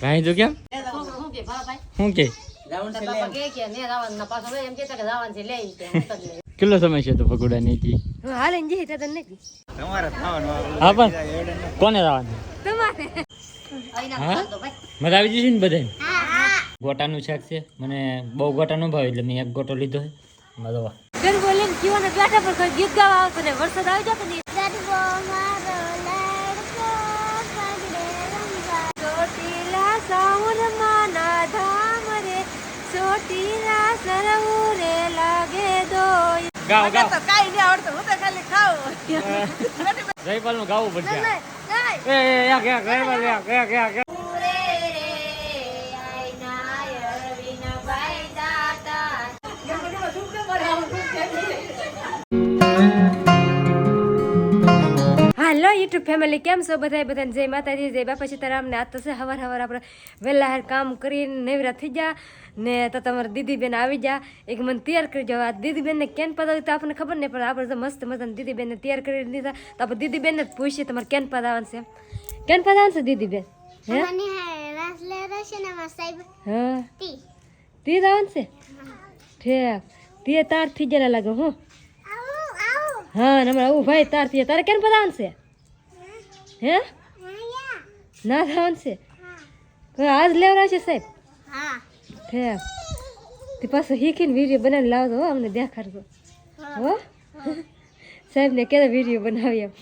કાંઈ જો કેમ? શું કે ને ના જ કેટલો સમય છે તો પકોડા નીતિ હું હાલે ને જઈ તને નથી હા પણ કોને રાવાનું તમારે. હા? મજા આવી જશે ને બધા ગોટાનું શાક છે. મને બહુ ગોટા ન ભાવે એટલે મેં એક ગોટો લીધો છે. મજા આવે. ગરબો લઈને કીવાના ગાંઠા પર કોઈ ગીત ગાવા આવતો ને વરસાદ આવી જતો ને ચોટીલા સાઉનમાં ના ધામ રે ચોટીલા સરવું રે લાગે દોય ગાવ ગાવ તો કાઈ નહીં આવડતું. હું તો ખાલી ખાઉં. જયપાલનું ગાવું પડશે. એ એ યા ગયા ગયા ગયા ગયા ગયા હાલો યુટ્યુબ ફેમિલી કેમ છો? બધા બધાને જય માતાજી જય બાપા સીતારામ ને આ તો છે હવાર હવાર આપણે વહેલા હાર કામ કરીને નેવરા થઈ જા. ને તો તમારી દીદીબેન આવી જા. એક મને તૈયાર કરી જાવ આ દીદીબેનને કેન પદાવી તો આપણને ખબર નહીં પણ આપણે તો મસ્ત મજાને દીદીબેનને તૈયાર કરી દીધા. તો આપણે દીદીબેનને જ પૂછીએ તમારે કેન પદાવવાનું છે કેન પદાવવાનું છે દીદીબેન? હે? તીજ છે ઠેક. તે તાર થઈ ગયેલા લાગે હું. હા ને હમણાં આવું ભાઈ તાર થઈ તારે કેન પદાવવાનું છે? હે? ના થવાનું છે. આજ લેવડાવશે સાહેબ? ઠેક તે પાછું શીખીને વીડિયો બનાવીને લાવજો હો અમને દેખાડજો. હો. સાહેબને કેદા વીડિયો બનાવી એમ?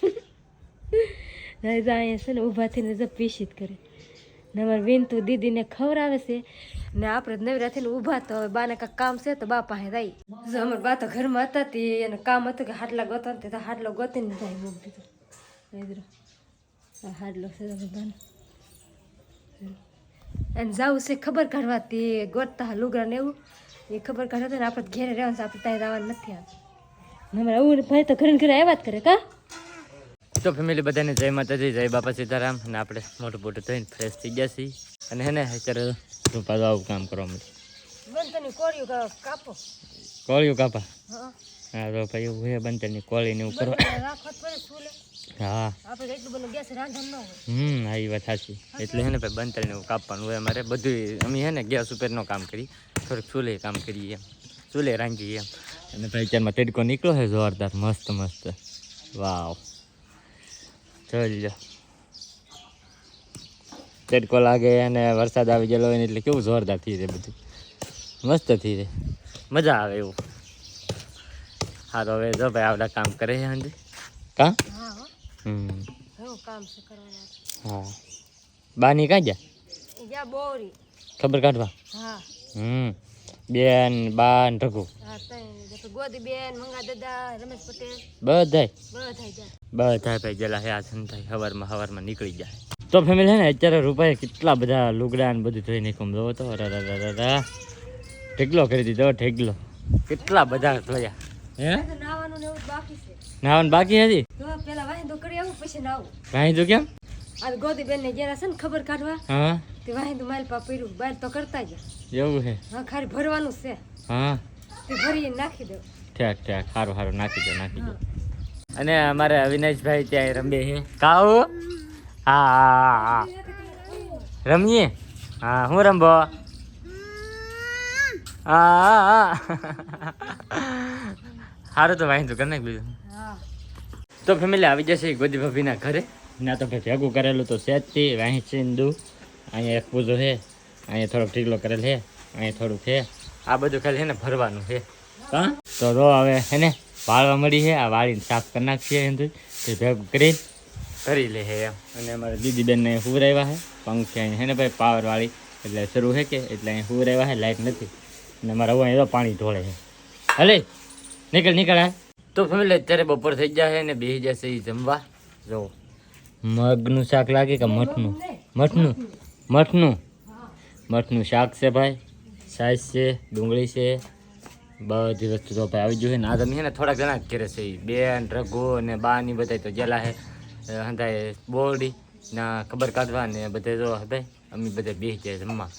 નહીં અહીંયા છે ને ઊભા થઈને જ પીસીત કરે. ને અમારે વિનતું દીદીને ખવડાવે છે. ને આપણે નવરા થઈને ઊભા તો હવે બાને કાંક કામ છે તો બા પાસે રહી જો અમારા બા તો ઘરમાં હતા તે એને કામ હતું કે હાટલા ગોતો તે તો હાટલો ગોતીને જાય મૂકી દીધો. હાટલો છે તો અને જાવું છે ખબર કાઢવા તે ગોતતા લુગરા ને એવું. એ ખબર કાઢવા ને આપણે ઘેરે રહેવાનું આપણે ત્યાં આવવાનું નથી અમારે આવું ભાઈ તો ઘરે ઘરે આવ્યા જ કરે કા? તો ફેમિલી બધાને જય માતાજી જય બાપા સીતારામ. અને આપણે મોટું મોટું થઈને ફ્રેશ થઈ ગયા છીએ. અને હે ને અત્યારે હું પાછું આવું કામ કરવા મળ્યું કોળિયું કાપો? કોળિયું કાપા? હા. તો ભાઈ એવું હે બંતરની કોળીને એવું કરવા. હા. આપણે એટલું બધું ગેસ રાંધણ ન હોય. હમ હા એ વાત સાચી. એટલે હે ને ભાઈ બંતરને એવું કાપવાનું હોય અમારે. બધું અમે હે ને ગેસ ઉપરનું કામ કરી થોડુંક ચૂલે કામ કરીએ. એમ ચૂલે રાંધીએ. એમ અને ભાઈ ચારમાં તડકો નીકળ્યો છે જોરદાર મસ્ત મસ્ત. વાવ. જોઈ તડકો લાગે અને વરસાદ આવી ગયેલો હોય એટલે કેવું જોરદાર થઈ જાય બધું. મસ્ત થઈ જાય. મજા આવે એવું. હા તો હવે જો ભાઈ આવડા કામ કરે છે હાંજે કા? હા. કામ છે કરવાના હા. બાની કાં ગયા બોરી. ખબર કાઢવા? હા. હમ. બેન બાન રઘુ. ગોદી બેન મંગા દાદા રમેશ પટેલ. બધાય. બધા બધાય ભાઈ જેલા હે આ સંતાઈ હવારમાં હવારમાં નીકળી જાય તો ફેમિલી હે ને અત્યારે રૂપાએ કેટલા બધા લુગડા ને બધું ધોઈ નાખ્યું જોવો તો. રા ઢેગલો કરી દીધો ઢેગલો કેટલા બધા ધોયા? હે? નાવાનું ને એવું બાકી છે. નાવાનું બાકી હતી તો પેલા વાંધો કરી આવું પછી નાવું. તો કેમ? આ ગોદી બેન ને જરા છે ને ખબર કાઢવા? હા. તે વાંધો માલ પા પડ્યું બાર તો કરતા જ. એવું હે? હા ખાલી ભરવાનું છે. હા. તે ભરી નાખી દો. ઠેક ઠેક. સારું સારું નાખી દો નાખી દો. અને અમારે અવિનાશભાઈ ત્યાં રમે હે. કાઉ? હા હા રમીએ? હા હું રમબો હા સારું તો વાંધો કર નાખ બીજું. તો ફેમિલી આવી જશે ગોદી ભાભીના ઘરે. ના તો ભાઈ ભેગું કરેલું તો સેજથી વાહી સિંધુ અહીંયા એક પૂજો છે અહીંયા થોડોક ઢીકલો કરેલ છે અહીંયા થોડુંક છે. આ બધું ખાલી છે ને ભરવાનું છે. હા? તો રો હવે હે ને વાળવા મળી છે આ વાળીને સાફ કરી નાખીએ એમ તે. ભેગું કરી કરી લે છે એમ. અને અમારા દીદી બેનને હુવરાવ્યા છે પંખ અહીંયા હે ને ભાઈ પાવર વાળી. એટલે શરૂ છે કે એટલે અહીંયા હુવરાવ્યા છે લાઈટ નથી. અને અમારા હું અહીંયા પાણી ઢોળે છે. હલે નીકળ નીકળ હા. તો ફેમિલી અત્યારે બપોર થઈ જશે ને બેસી જશે એ જમવા. જો. મગનું શાક લાગે કે મઠનું? મઠનું? મઠનું? મઠનું શાક છે ભાઈ. સાઈઝ છે ડુંગળી છે. બધી વસ્તુ તો ભાઈ આવી જોઈએ ને આ તમે ને થોડાક જણા જ ઘરે છે બેન રઘુ ને બા ની બધા તો જેલા છે. હંધાય બોરડી ના ખબર કાઢવા ને બધે જો ભાઈ અમે બધા બેસી જાય જમવા.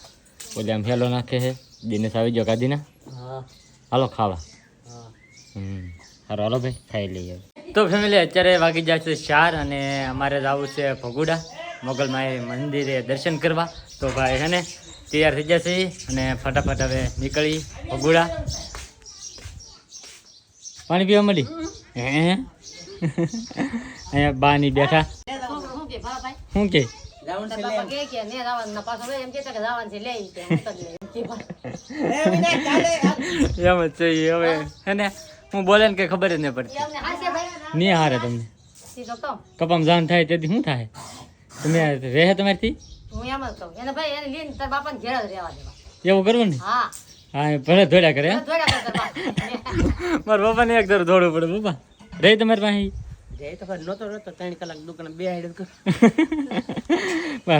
બોલે આમ હેલો નાખે છે. દિનેશ આવી ગયો કાઢીને હાલો ખાવા. હમ. સારું હાલો ભાઈ ખાઈ લઈએ. તો ફેમિલી અત્યારે વાગી જાય છે ચાર અને અમારે જવું છે ભગુડા. મોગલમાં મંદિરે દર્શન કરવા. તો ભાઈ હે ને તૈયાર થઈ જશે અને ફટાફટ હવે નીકળી ભગુડા. પાણી પીવા મળી? હે? અહીંયા બાની બેઠા. શું કે? ને ના. એમ જ છે હવે. હે ને હું બોલે ને કઈ ખબર જ નહીં પડતી. નહીં હારે તમને. સીધો કપામ જાન થાય તેથી શું થાય? તમે રહે તમારથી? હું એમ જ કહું. એને ભાઈ એને લઈને તારા બાપાને ઘેર જ રહેવા દેવા. એવું કરવું ને? હા. ભલે ધોડ્યા કરે. મારા પપ્પાને એક દર દોડવું પડે પપ્પા. રહી તમારી પાસે?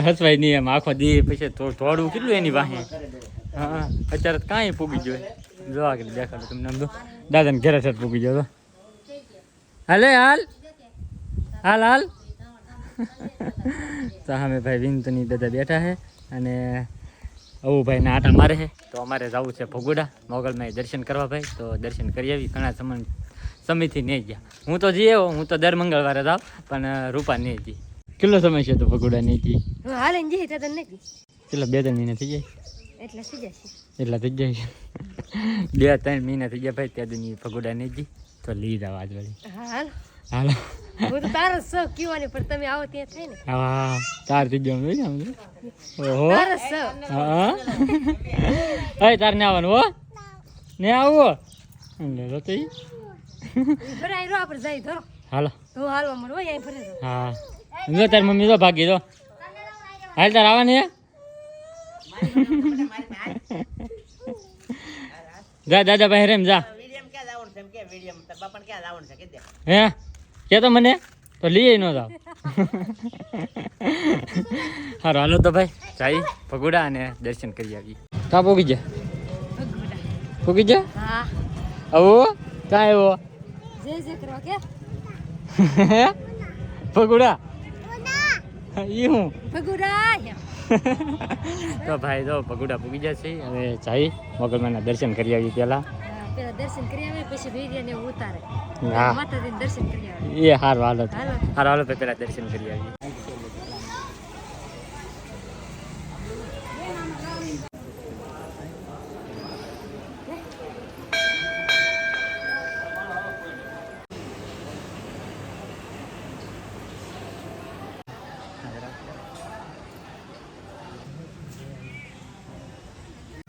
હસવાય નહીં એમ. આખો દી પછી થોડું કેટલું એની પાસે? હા અત્યારે કાંઈ પૂગી ગયો જોવા આગળ દેખાડો તમને આમ તો. દાદાને ઘેરે છે પૂગી ગયો તો. હાલે હાલ. હાલ હાલ. તો અમે ભાઈ વિનતની બધા બેઠા છે અને આવું ભાઈ ને આટા મારે છે. તો અમારે જવું છે ભગુડા. મોગલમાં દર્શન કરવા ભાઈ. તો દર્શન કરી આવી. ઘણા સમય સમયથી નહીં ગયા. હું તો જઈએ હું તો દર મંગળવારે જાઉં પણ રૂપા નહીં જઈ કેટલો સમય છે તો ભગુડા નહીં જઈ હાલે જઈએ કેટલા બે ત્રણ મહિના થઈ જાય એટલે થઈ જશે એટલા થઈ જાય બે ત્રણ મહિના થઈ ગયા ભાઈ ત્યાં દુની ભગુડા નહીં જઈ તો લઈ જાવ આજ વળી. હાલો. હું તો તારો જ કયો ને પણ તમે આવો ત્યાં થાય ને હા. તાર થઈ ગયો ને આમ ઓહો. તારો જ શોખ. હા એ તાર ને આવવાનું હો. ને આવો. લે તો ઈ. ભરાય રો આપણે જઈ ધરો. હાલો. તો હાલો હોય અહીં ફરે હા. જો તાર મમ્મી તો ભાગી દો હાલ તાર આવવાની હે. જા દાદા ભાઈ રેમ જા હે કે તો મને તો લઈ ન જાવ હારું હાલો તો ભાઈ જાય ભગુડા અને દર્શન કરી આવીએ કા પોગી જા પોગી જા હા આવો ક્યાં આવ્યો જે જે કરવા કે ભગુડા ઈ હું ભગુડા તો ભાઈ જો ભગુડા પૂગી જશે હવે જઈ મગલમાના દર્શન કરી આવીએ પહેલા. પેલા દર્શન કરી આવે પછી વીર્ય ને ઉતારે. હા. દર્શન કરી આવે એ હાર હાલો હાર હાલો પહેલા દર્શન કરી આવીએ.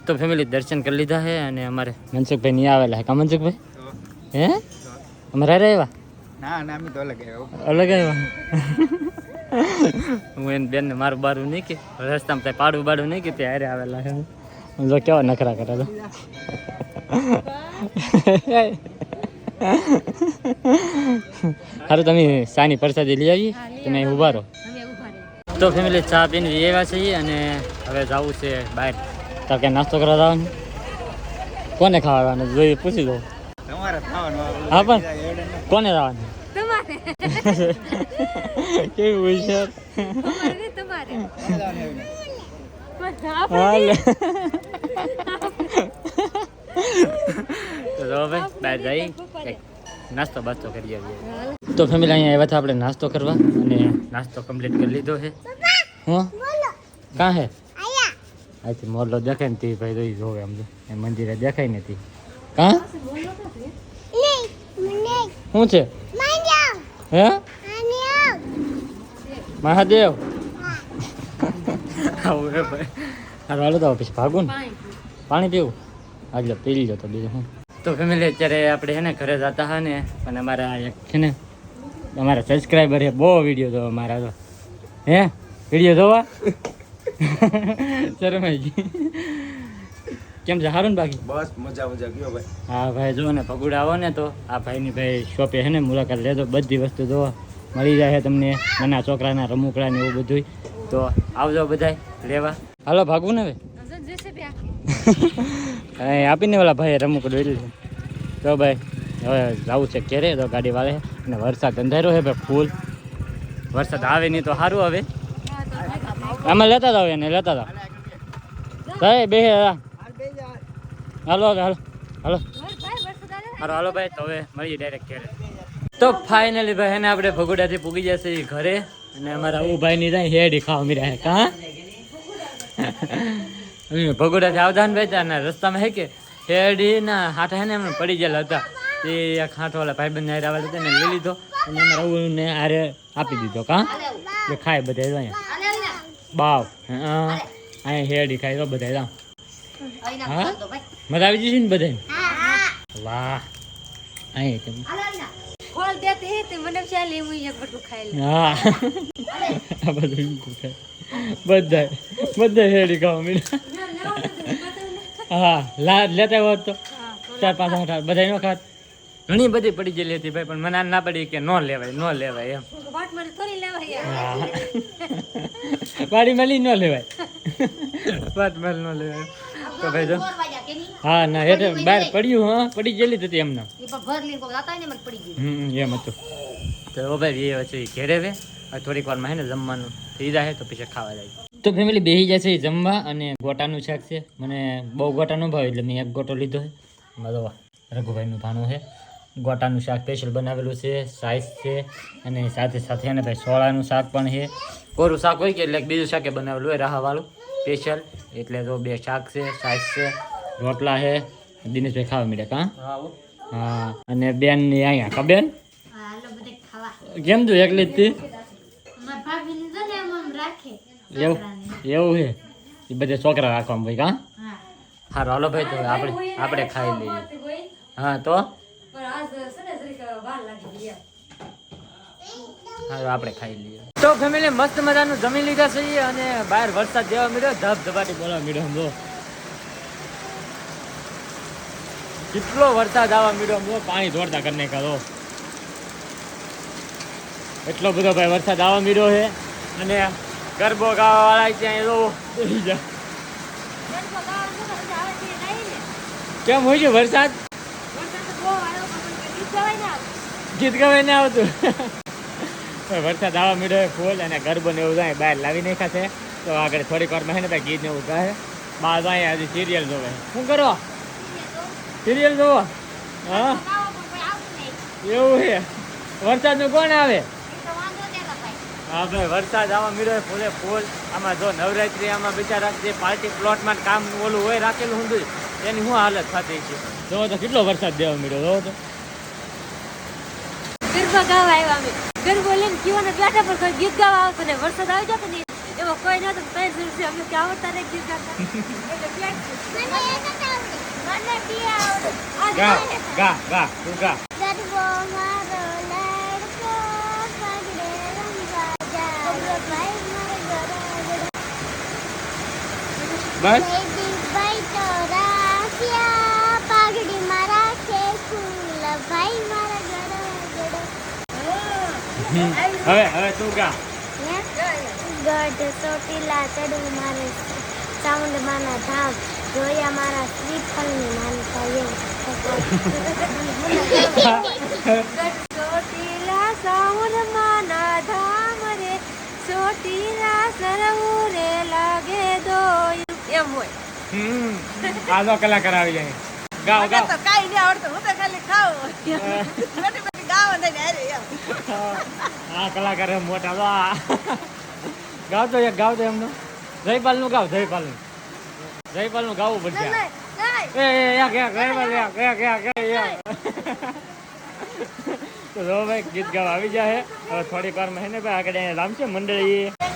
તો ફેમિલી દર્શન કરી લીધા છે અને અમારે મનસુખભાઈ નહીં આવેલા હે કા મનસુખભાઈ? હે? અમારે આવ્યા? ના ના અમે તો અલગ આવ્યો અલગ આવ્યા? હું એને બેનને મારું બારું નહીં કે રસ્તામાં ત્યાં પાડું બાડું નહીં કે ત્યાં હારે આવેલા છે. હું જો કેવા નખરા કરે તો. સારું તમે સાની પ્રસાદી લઈ આવી તમે ઊભા રહો. અમે ઊભા રહી તો ફેમિલી ચા પીને એવા છીએ અને હવે જવું છે બહાર. તો કે નાસ્તો કરવા જવાનું? કોને ખાવાનું? જોઈએ પૂછી દો હા પણ કોને જવાનું? તમારે. કેવું હોશિયાર તો જો ભાઈ જઈ નાસ્તો બાસ્તો કરી આવીએ. તો ફેમિલી અહીંયા આવ્યા હતા આપણે નાસ્તો કરવા અને નાસ્તો કમ્પ્લીટ કરી લીધો છે. હું? કાં હે? અહીંથી મોરલો દેખાય ને તે ભાઈ તો જોવે આમ તો એ મંદિરે દેખાય નથી કા શું છે? હે? મહાદેવ. આવું હે ભાઈ. હારું હાલો તો પછી ભાગું ને. પાણી પીવું? આજે પી લીધો તો બીજું હું તો ફેમિલી અત્યારે આપણે છે ને ઘરે જતા હા ને અને અમારા એક છે ને અમારા સબસ્ક્રાઈબર છે બહુ વીડિયો જોવા મારા તો. હે? વીડિયો જોવા? શરમાઈ ગઈ. કેમ છે? સારું ને બાકી? બસ મજા મજા. ગયો ભાઈ? હા ભાઈ જુઓ ને પગુડ આવો ને તો આ ભાઈની ભાઈ શોપે હે ને મુલાકાત લેજો. બધી વસ્તુ જો મળી જાય છે તમને નાના છોકરાના રમૂકડા ને એવું બધું તો આવજો બધાય લેવા. હાલો ભાગવું ને હવે? આપીને ઓલા ભાઈ રમૂકડું એટલે તો ભાઈ હવે જવું છે ઘેરે તો ગાડી વાળે. અને વરસાદ અંધારો છે ભાઈ ફૂલ. વરસાદ આવે નહીં તો સારું હવે. આમાં લેતા જાવ એને, લેતા જાવ ભાઈ બે હાલો હાલો હાલો હાલો. હાલો ભાઈ, તો હવે મળીએ ડાયરેક્ટ ઘરે. તો ફાઇનલી ભાઈ એને આપણે ભગોડાથી પૂગી જશે ઘરે. અને અમારા ઉભાઈ ની જાય હેડી ખાવા મીરા કા? ભગોડાથી આવતા ને ભાઈ અને રસ્તામાં હે કે, હેડી ના હાથ હે ને એમને પડી ગયેલા હતા. એ એક હાથ વાળા ભાઈબંધ ને આવેલા હતા ને લઈ લીધો. અને અમારા ઉને આરે આપી દીધો, કા? એ ખાય બધા અહીંયા. બાવ. હા અહીંયા હેડી ખાઈ તો બધા હા? મજા આવી જશે ને બધા વાહ. અહીં કેમ દેતે હે તે મને ચાલે હું એક બટકું ખાઈ લે હા. આ બધું બધા બધા હેડી ખાવા હા લા લેતા હોત તો. ચાર પાંચ આઠ આઠ. બધા નો ખાત. ઘણી બધી પડી ગયેલી હતી ભાઈ પણ મને ના પડી કે ન લેવાય ન લેવાય એમ. વાટ મને થોડી લેવા વાડી મળી ન લેવાય. વાત મળ ન લેવાય. તો ભાઈ જો. હા ના હેઠે બહાર પડ્યું હા પડી ગયેલી હતી એમને ભર લઈને કોઈ જાતા ને મને પડી ગયું. હમ એમ હતું. તો ભાઈ એ વચ્ચે ઘેરે વે હવે થોડીક વારમાં હે ને જમવાનું. થઈ જાય તો પછી ખાવા જાય. તો ફેમિલી બેસી જાય છે જમવા અને ગોટાનું શાક છે. મને બહુ ગોટા ન ભાવે એટલે મેં એક ગોટો લીધો છે. મારો રઘુભાઈનું ભાણું છે. ગોટાનું શાક સ્પેશિયલ બનાવેલું છે સાઈઝ છે. અને સાથે સાથે એને ભાઈ સોળાનું શાક પણ છે. કોરું શાક હોય કે એટલે બીજું શાકે બનાવેલું હોય રાહાવાળું સ્પેશિયલ. એટલે તો બે શાક છે સાઈઝ છે રોટલા છે દિનેશભાઈ ખાવા મળે કા? હા અને બેનની અહીંયા કા બેન? હાલો બધે ખાવા. કેમ તું એકલી જ તી? મારા ભાભી ને જો ને એમ આમ રાખે એવું એવું છે? એ બધે છોકરા રાખવા ભાઈ કા? હા. સારું હાલો ભાઈ તો આપણે આપણે ખાઈ લઈએ. હા તો પણ આજ છે ને જરીક વાર લાગી ગઈ એમ. સારું આપણે ખાઈ લઈએ. તો ફેમિલી મસ્ત મજાનું જમી લીધા છીએ અને બહાર વરસાદ જેવા મળ્યો ધબ ધબાટી બોલવા મળ્યો કેટલો વરસાદ આવવા મળ્યો પાણી દોડતા કરીને કરો એટલો બધો ભાઈ વરસાદ આવવા મળ્યો છે અને ગરબો ગાવા વાળા ત્યાં એવો. કેમ હોય છે વરસાદ. ગીત ગવાય ને આવતું. વરસાદ આવવા મીડો ફૂલ અને ગરબો ને એવું જાય બહાર લાવી નાખ્યા છે. તો આગળ થોડીક વારમાં છે ગીત ને એવું ગાય. બહાર જાય હજી સિરિયલ જોવે શું કરો? સિરિયલ જોવો? હા. એવું છે? વરસાદનું કોણ આવે. હા ભાઈ, વરસાદ આવવા મીડો ફૂલે ફૂલ. આમાં જો નવરાત્રી, આમાં બિચારા જે પાર્ટી પ્લોટમાં કામ ઓલું હોય, રાખેલું ઊંધું એની શું હાલત થતી છે? જોવો તો કેટલો વરસાદ દેવા મીડો જોવો તો. ગાવા આવ્યા ગરબો લઈને જીવન બેઠા પણ કોઈ ગીત ગાવા આવતો ને વરસાદ આવી જતો ને એમાં કોઈ નતું તઈ છે અમે કે આવડતા નહીં ગીત ગાતા. એટલે બેઠ મને બી આવડે આજે ગા ગા ગા તું ગા. ગરબો મારો લડકો પગડે રંગા જાય. ભાઈ મારે બસ બેબી ભાઈ તો રાખ્યા પાઘડી માં રાખે ફૂલ ભાઈ મારા ગરબો હમ. હવે હવે તું ગા ગઢ ચોટીલા ચડું મારે ચામુંડ માના ધામ જોયા મારા શ્રીફળની માનતા ચોટીલા સાઉનમાં માના ધામ રે ચોટીલા સરવું રે લાગે દોયું એમ હોય. હમ આ તો કલાકાર આવી જાય. ગાઓ ગાઓ તો કાઈ નહીં આવડતું હું તો ખાલી ખાવું આ કલાકાર મોટા તો ગાવ તો એક ગાવ તો એમનો. જયપાલનું ગાવ જયપાલનું જયપાલનું ગાવું પડશે એ એ એક એક જયપાલ એક એક એક તો ભાઈ ગીત ગાવા આવી જાય હવે થોડીક વારમાં હે ને ભાઈ આગળ અહીંયા રામ છે મંડળી.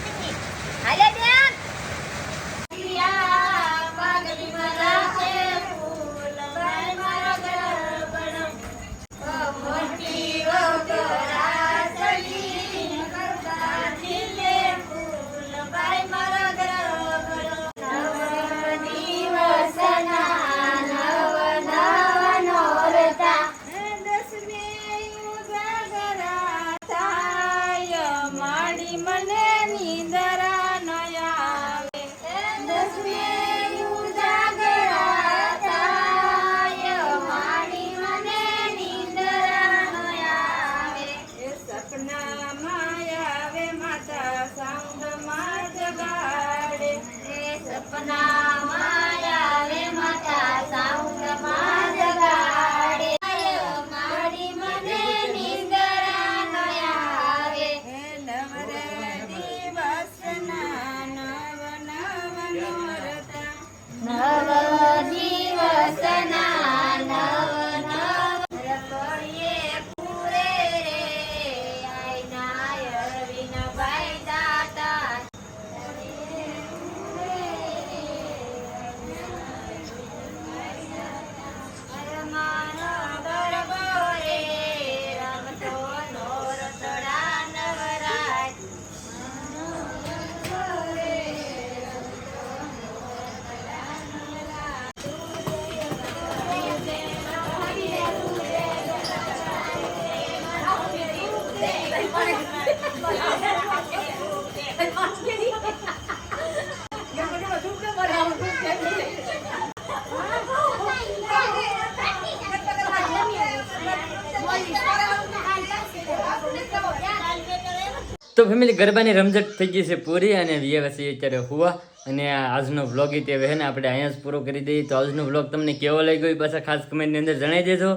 તો ફેમિલી ગરબાની રમઝટ થઈ ગઈ છે પૂરી અને પછી અત્યારે હુવા અને આજનો વ્લોગ તે ને આપણે અહીંયા જ પૂરો કરી દઈએ. તો આજનો વ્લોગ તમને કેવો લાગ્યો એ પાછા ખાસ કમેન્ટની અંદર જણાવી દેજો.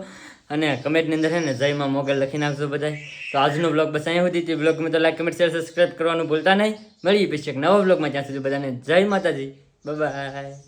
અને કમેન્ટની અંદર છે ને જયમાં મોગલ લખી નાખજો બધા તો આજનો વ્લોગ બસ અહીંયા સુધી. તે વ્લોગમાં તો લાઈક કમેન્ટ શેર સબસ્ક્રાઈબ કરવાનું ભૂલતા નહીં. મળીએ પછી એક નવો વ્લોગમાં ત્યાં સુધી બધાને જય માતાજી. બાય